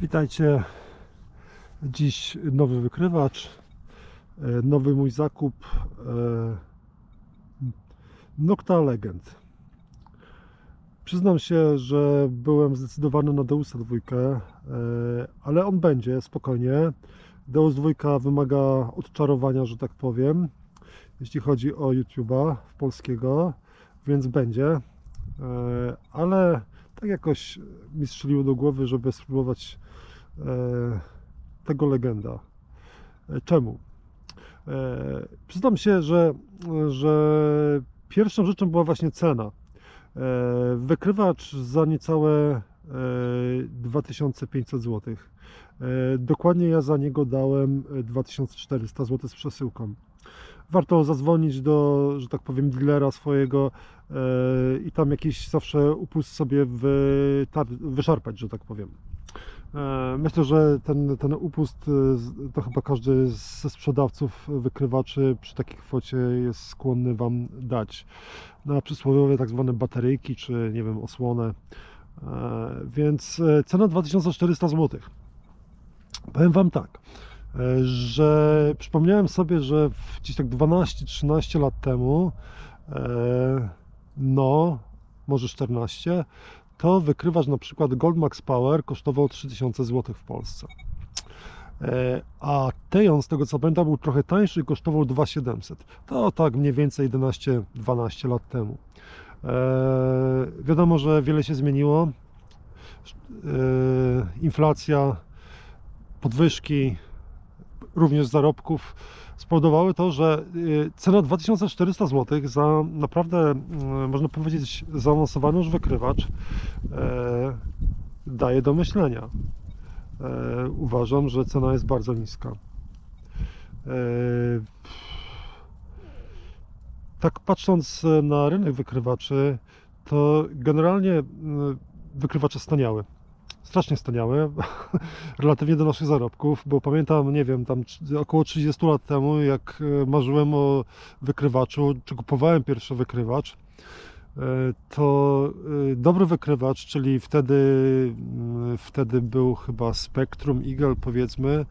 Witajcie. Dziś nowy wykrywacz, e, nowy mój zakup e, Nocta Legend. Przyznam się, że byłem zdecydowany na Deusa 2, e, ale on będzie, spokojnie. Deus 2 wymaga odczarowania, że tak powiem, jeśli chodzi o YouTube'a polskiego, więc będzie. Ale tak jakoś mi strzeliło do głowy, żeby spróbować e, tego legenda. E, Czemu? E, Przyznam się, że, że pierwszą rzeczą była właśnie cena. E, Wykrywacz za niecałe e, 2500 zł. E, Dokładnie ja za niego dałem e, 2400 zł z przesyłką. Warto zadzwonić do, że tak powiem, dealera swojego e, i tam jakiś zawsze upust sobie wyszarpać, że tak powiem. E, Myślę, że ten, ten upust e, to chyba każdy ze sprzedawców wykrywaczy przy takiej kwocie jest skłonny Wam dać na przysłowiowe tak zwane bateryjki czy nie wiem, osłonę. Więc cena 2400 zł. Powiem Wam tak, że przypomniałem sobie, że gdzieś tak 12-13 lat temu, e, no, może 14, to wykrywacz na przykład Goldmax Power kosztował 3000 zł w Polsce. E, A Tejon, z tego co pamiętam, był trochę tańszy i kosztował 2700. To tak mniej więcej 11-12 lat temu. E, Wiadomo, że wiele się zmieniło. E, Inflacja, podwyżki, również zarobków spowodowały to, że y, cena 2400 zł za naprawdę, y, można powiedzieć, zaawansowany już wykrywacz e, daje do myślenia. E, Uważam, że cena jest bardzo niska. E, Tak patrząc na rynek wykrywaczy, to generalnie y, wykrywacze staniały. Strasznie staniały, relatywnie do naszych zarobków, bo pamiętam, nie wiem, tam około 30 lat temu, jak e, marzyłem o wykrywaczu, czy kupowałem pierwszy wykrywacz, e, to e, dobry wykrywacz, czyli wtedy, mm, wtedy był chyba Spectrum Eagle, powiedzmy,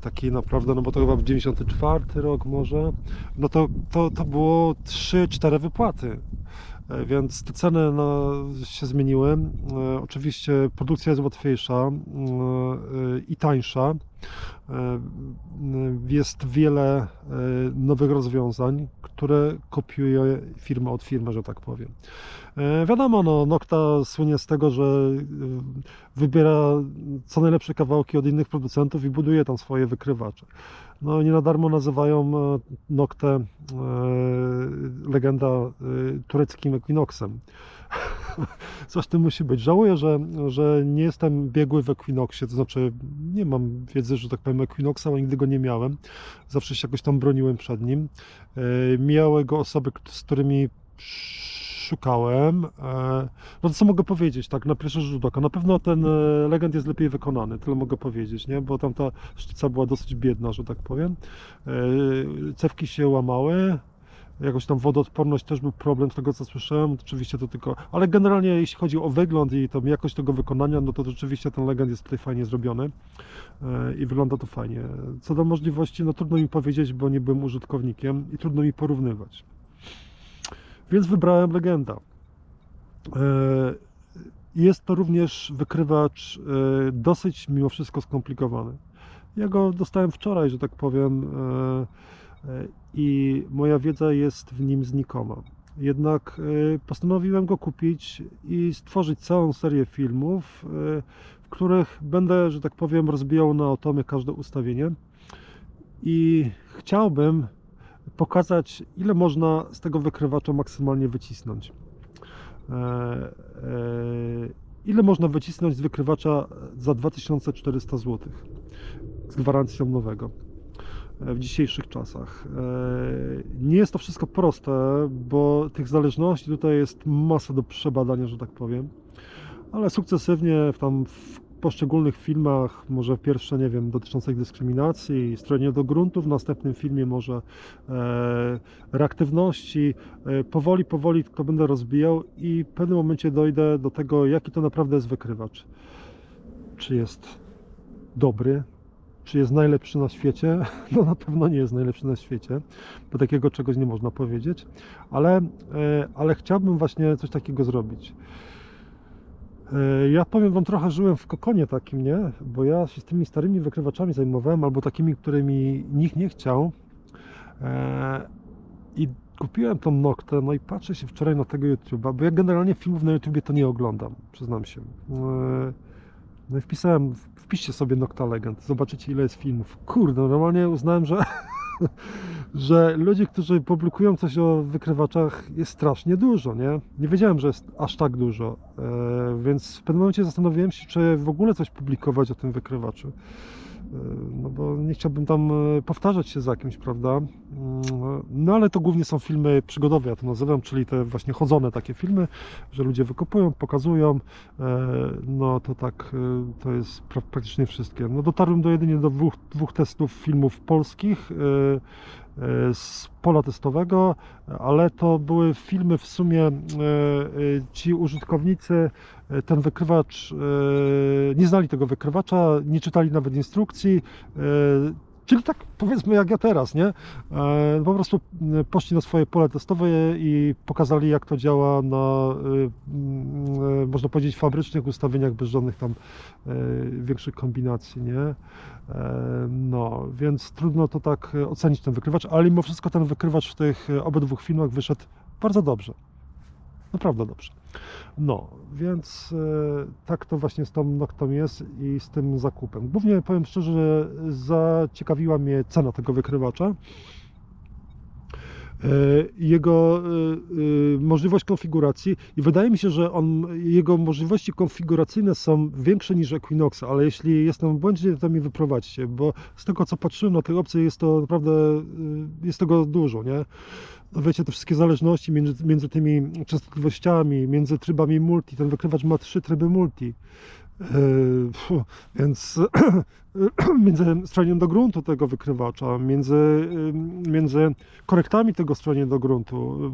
taki naprawdę, no bo to chyba w 94 rok może, no to, to, to było 3-4 wypłaty. E, Więc te ceny no, się zmieniły. E, Oczywiście produkcja jest łatwiejsza e, i tańsza. E, Jest wiele e, nowych rozwiązań, które kopiuje firma od firmy, że tak powiem. E, Wiadomo, no, Nocta słynie z tego, że wybiera co najlepsze kawałki od innych producentów i buduje tam swoje wykrywacze. No nie na darmo nazywają Noctę legenda tureckim Equinoxem. Coś tym musi być. Żałuję, że, że nie jestem biegły w Equinoxie, to znaczy nie mam wiedzy, że tak powiem Equinoxa, ale nigdy go nie miałem. Zawsze się jakoś tam broniłem przed nim. E, Mijały go osoby, z którymi szukałem. E, No to co mogę powiedzieć, tak, na pierwszy rzut oka. Na pewno ten e, legend jest lepiej wykonany, tyle mogę powiedzieć, nie? Bo tam ta była dosyć biedna, że tak powiem. E, Cewki się łamały, jakoś tam wodoodporność też był problem z tego co słyszałem, oczywiście to tylko, ale generalnie jeśli chodzi o wygląd i tą jakość tego wykonania, no to rzeczywiście ten legend jest tutaj fajnie zrobiony e, i wygląda to fajnie. Co do możliwości, no trudno mi powiedzieć, bo nie byłem użytkownikiem i trudno mi porównywać. Więc wybrałem legenda. E, Jest to również wykrywacz e, dosyć mimo wszystko skomplikowany. Ja go dostałem wczoraj, że tak powiem, i moja wiedza jest w nim znikoma. Jednak e, postanowiłem go kupić i stworzyć całą serię filmów, e, w których będę, że tak powiem, rozbijał na atomy każde ustawienie. I chciałbym pokazać, ile można z tego wykrywacza maksymalnie wycisnąć. E, ile można wycisnąć z wykrywacza za 2400 zł z gwarancją nowego w dzisiejszych czasach. E, Nie jest to wszystko proste, bo tych zależności tutaj jest masa do przebadania, że tak powiem, ale sukcesywnie w tam w poszczególnych filmach, może pierwsze, nie wiem, dotyczących dyskryminacji, strojenia do gruntu, w następnym filmie może e, reaktywności, e, powoli, powoli to będę rozbijał i w pewnym momencie dojdę do tego, jaki to naprawdę jest wykrywacz. czy jest dobry, czy jest najlepszy na świecie. No na pewno nie jest najlepszy na świecie, bo takiego czegoś nie można powiedzieć, ale, e, ale chciałbym właśnie coś takiego zrobić. E, Ja powiem Wam, trochę żyłem w kokonie takim, nie? Bo ja się z tymi starymi wykrywaczami zajmowałem, albo takimi, którymi nikt nie chciał. E, I kupiłem tą Noktę, no i patrzę się wczoraj na tego YouTube'a, bo ja generalnie filmów na YouTubie to nie oglądam, przyznam się. No i wpisałem, wpiszcie sobie Nocta Legend, zobaczycie ile jest filmów. Kurde, normalnie uznałem, że, że ludzi, którzy publikują coś o wykrywaczach jest strasznie dużo, nie? Nie wiedziałem, że jest aż tak dużo, e, więc w pewnym momencie zastanowiłem się, czy w ogóle coś publikować o tym wykrywaczu. E, No bo nie chciałbym tam e, powtarzać się za kimś, prawda? Mm, No ale to głównie są filmy przygodowe, ja to nazywam, czyli te właśnie chodzone takie filmy, że ludzie wykopują, pokazują. E, No to tak, to jest pra- praktycznie wszystkie. No dotarłem do jedynie do dwóch, dwóch testów filmów polskich z pola testowego, ale to były filmy w sumie, e, ci użytkownicy e, ten wykrywacz, e, nie znali tego wykrywacza, nie czytali nawet instrukcji, czyli tak powiedzmy jak ja teraz, nie? Po prostu poszli na swoje pole testowe i pokazali jak to działa na, można powiedzieć, fabrycznych ustawieniach bez żadnych tam większych kombinacji, nie? Więc trudno to tak e, ocenić ten wykrywacz, ale mimo wszystko ten wykrywacz w tych e, obydwu filmach wyszedł bardzo dobrze. Naprawdę dobrze. No, więc e, tak to właśnie z tą Noctą jest i z tym zakupem. Głównie powiem szczerze, zaciekawiła mnie cena tego wykrywacza. E, Jego e, e, możliwość konfiguracji i wydaje mi się, że on, jego możliwości konfiguracyjne są większe niż Equinoxa, ale jeśli jestem w błędzie, to mi wyprowadźcie, bo z tego co patrzyłem na te opcje jest to naprawdę, jest tego dużo, nie? No wiecie, te wszystkie zależności między, między tymi częstotliwościami, między trybami multi, ten wykrywacz ma trzy tryby multi. Fu, więc między stronią do gruntu tego wykrywacza, między, yy, między korektami tego stronie do gruntu,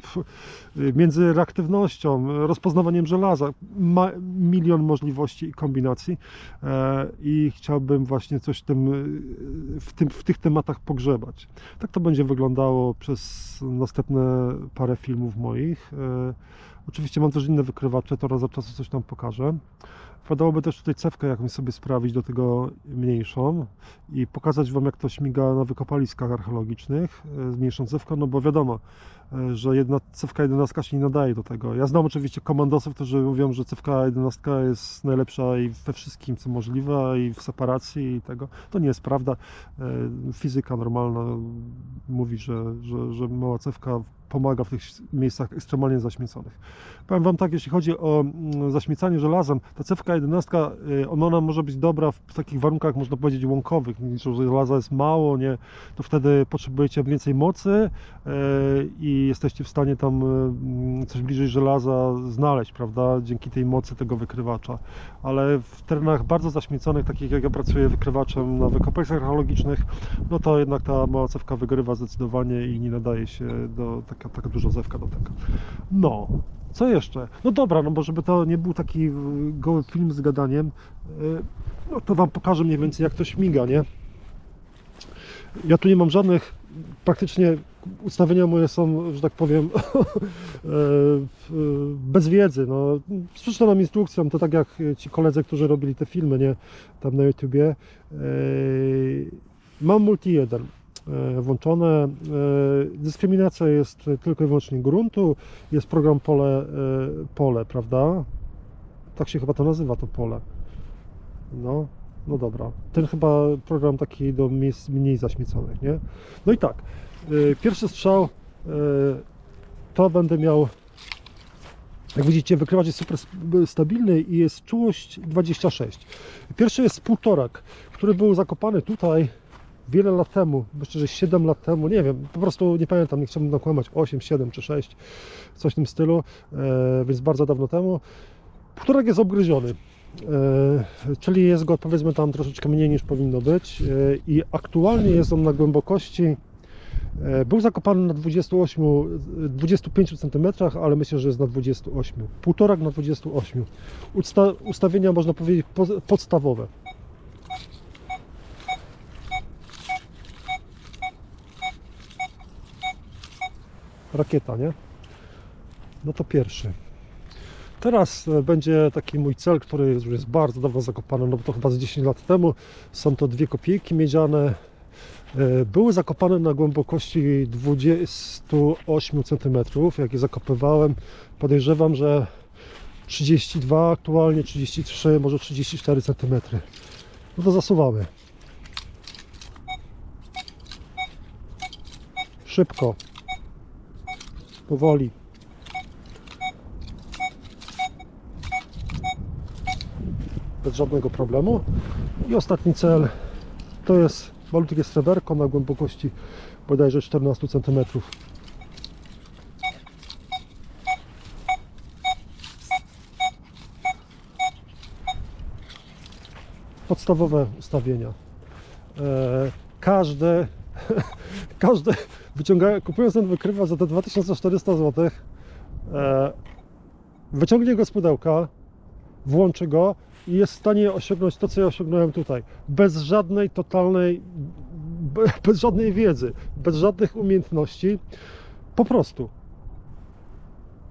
yy, między reaktywnością, rozpoznawaniem żelaza, ma milion możliwości i kombinacji e, i chciałbym właśnie coś w, tym, yy, w, tym, w tych tematach pogrzebać. Tak to będzie wyglądało przez następne parę filmów moich. E, Oczywiście mam też inne wykrywacze, to raz od czasu coś tam pokażę. Wypadałoby też tutaj cewkę jakąś sobie sprawić do tego mniejszą i pokazać Wam jak to śmiga na wykopaliskach archeologicznych e, z mniejszą cewką, no bo wiadomo, e, że jedna cewka 11 się nie nadaje do tego. Ja znam oczywiście komandosów, którzy mówią, że cewka 11 jest najlepsza i we wszystkim co możliwe i w separacji i tego. To nie jest prawda. E, Fizyka normalna mówi, że, że, że mała cewka pomaga w tych miejscach ekstremalnie zaśmieconych. Powiem Wam tak, jeśli chodzi o mm, zaśmiecanie żelazem, ta cewka 11, y, ona może być dobra w takich warunkach, można powiedzieć, łąkowych, że żelaza jest mało, nie, to wtedy potrzebujecie więcej mocy y, i jesteście w stanie tam y, mm, coś bliżej żelaza znaleźć, prawda, dzięki tej mocy tego wykrywacza. Ale w terenach bardzo zaśmieconych, takich jak ja pracuję wykrywaczem na wykopaliskach archeologicznych, no to jednak ta mała cewka wygrywa zdecydowanie i nie nadaje się do taka, taka duża cewka do tego. No, co jeszcze? No dobra, no bo żeby to nie był taki y, goły film z gadaniem, y, no to Wam pokażę mniej więcej jak to śmiga, nie? Ja tu nie mam żadnych, praktycznie ustawienia moje są, że tak powiem, w- bez wiedzy. No, przeczytam instrukcją, to tak jak ci koledzy, którzy robili te filmy, nie, tam na YouTubie. Mam multi 1 e, włączone. E, Dyskryminacja jest tylko i wyłącznie gruntu. Jest program pole, e, pole, prawda? Tak się chyba to nazywa, to pole. No, no dobra. Ten chyba program taki do miejsc mniej zaśmieconych, nie? No i tak. Pierwszy strzał to będę miał. Jak widzicie, wykrywacz jest super stabilny i jest czułość 26. Pierwszy jest półtorak, który był zakopany tutaj wiele lat temu, myślę, że 7 lat temu, nie wiem, po prostu nie pamiętam, nie chciałbym nakłamać, 8, 7 czy 6, coś w tym stylu, e, więc bardzo dawno temu. Półtorak jest obgryziony. E, czyli jest go powiedzmy tam troszeczkę mniej niż powinno być e, i aktualnie jest on na głębokości Był zakopany na 28, e, 25 cm, ale myślę, że jest na 28. Półtorak na 28. Usta ustawienia można powiedzieć po podstawowe. Rakieta, nie? No to pierwszy. Teraz e, będzie taki mój cel, który już jest bardzo dawno zakopany, no bo to chyba z 10 lat temu. Są to dwie kopiejki miedziane. E, Były zakopane na głębokości 28 cm. Jak je zakopywałem, podejrzewam, że 32, aktualnie 33, może 34 cm. No to zasuwamy. Szybko. Powoli. bez żadnego problemu. I ostatni cel to jest malutkie sreberko na głębokości bodajże 14 cm. Podstawowe ustawienia. E, każde, każde wyciąga, kupując ten wykrywacz za te 2400 zł, e, wyciągnie go z pudełka, włączy go i jest w stanie osiągnąć to, co ja osiągnąłem tutaj. Bez żadnej totalnej, be- bez żadnej wiedzy, bez żadnych umiejętności. Po prostu.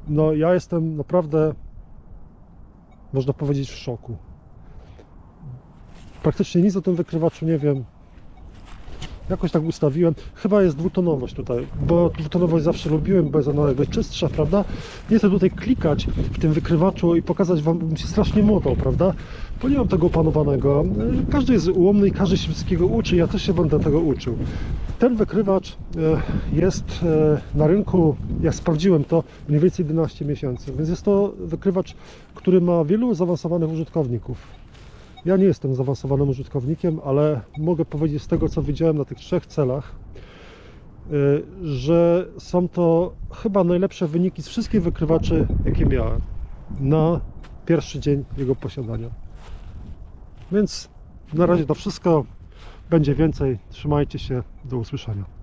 No, ja jestem naprawdę, można powiedzieć, w szoku. Praktycznie nic o tym wykrywaczu nie wiem. Jakoś tak ustawiłem. Chyba jest dwutonowość tutaj, bo dwutonowość zawsze lubiłem, bo jest ona jakby czystsza, prawda? Nie chcę tutaj klikać w tym wykrywaczu i pokazać Wam, bym się strasznie młotał, prawda? Bo nie mam tego opanowanego. Każdy jest ułomny i każdy się wszystkiego uczy, ja też się będę tego uczył. Ten wykrywacz e, jest e, na rynku, jak sprawdziłem to, mniej więcej 11 miesięcy, więc jest to wykrywacz, który ma wielu zaawansowanych użytkowników. Ja nie jestem zaawansowanym użytkownikiem, ale mogę powiedzieć z tego, co widziałem na tych trzech celach, y, że są to chyba najlepsze wyniki z wszystkich wykrywaczy, jakie miałem na pierwszy dzień jego posiadania. Więc na razie to wszystko. Będzie więcej. Trzymajcie się. Do usłyszenia.